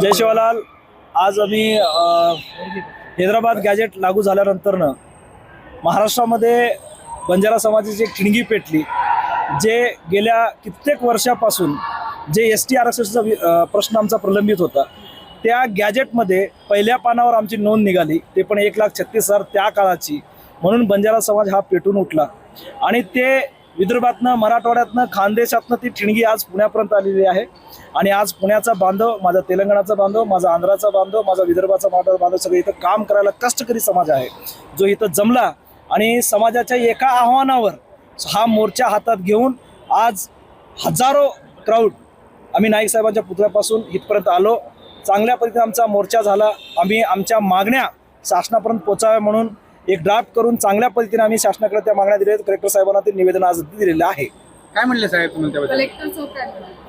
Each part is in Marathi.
जय शिवालाल. आज आम्ही हैदराबाद गॅजेट लागू झाल्यानंतरनं महाराष्ट्रामध्ये बंजारा समाजाची एक ठिणगी पेटली जे गेल्या कित्येक वर्षापासून जे एस टी आरक्षणाचा वि- प्रश्न आमचा प्रलंबित होता त्या गॅजेटमध्ये पहिल्या पानावर आमची नोंद निघाली. ते पण एक लाख छत्तीस हजार त्या काळाची. म्हणून बंजारा समाज हा पेटून उठला. आणि ते विदर्भातनं मराठवाड्यातनं खानदेशातनं ती ठिणगी आज पुण्यापर्यंत आलेली आहे. आणि आज पुण्याचा बांधव माझा तेलंगणाचा बांधव माझा आंध्राचा बांधव माझा विदर्भाचा मराठा बांधव सगळे इथं काम करायला कष्टकरी समाज आहे. जो इथं जमला आणि समाजाच्या एका आव्हानावर हा मोर्चा हातात घेऊन आज हजारो क्राऊड आम्ही नाईक साहेबांच्या पुतळ्यापासून इथपर्यंत आलो. चांगल्या पद्धतीने आमचा मोर्चा झाला. आम्ही आमच्या मागण्या शासनापर्यंत पोचाव्या म्हणून एक ड्राफ्ट करून चांगल्या पद्धतीने आम्ही शासनाकडे त्या मागण्या दिल्या कलेक्टर साहेबांना ते निवेदन आज दिलेलं आहे. काय म्हणले साहेब तुम्ही?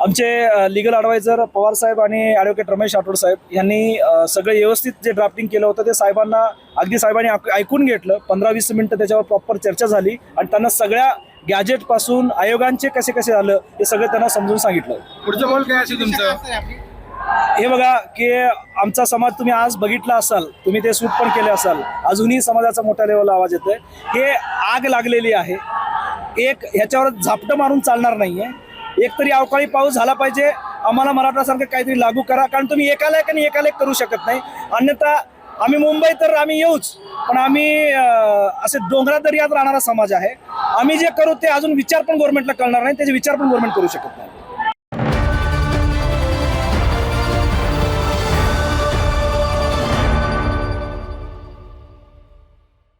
आमचे लिगल ॲडवायझर पवार साहेब आणि ॲडव्होकेट रमेश राठोड साहेब यांनी सगळं व्यवस्थित जे ड्राफ्टिंग केलं होतं ते साहेबांना अगदी साहेबांनी ऐक- ऐकून घेतलं. पंधरा वीस मिनिटं त्याच्यावर प्रॉपर चर्चा झाली आणि त्यांना सगळ्या गॅजेटपासून आयोगांचे कसे कसे झालं हे सगळं त्यांना समजून सांगितलं. पुढचं बॉल काय असेल तुमचं? हे बघा की आमचा समाज तुम्ही आज बघितला असाल तुम्ही ते सूट पण केले असाल अजूनही समाजाचा मोठ्या लेवलला आवाज येतोय. हे आग लागलेली आहे. एक ह्याच्यावर झापटं मारून चालणार नाहीये. एक तरी अवकाळी पाऊस झाला पाहिजे आम्हाला मराठासारखं काहीतरी लागू करा कारण तुम्ही एकाला एक आणि एकाला एक करू शकत नाही. अन्यथा आम्ही मुंबई तर आम्ही येऊच पण आम्ही असे डोंगरा दर्यात राहणारा समाज आहे. आम्ही जे करू ते अजून विचार पण गव्हर्नमेंटला कळणार नाही त्याचे विचार पण गव्हर्नमेंट करू शकत नाही.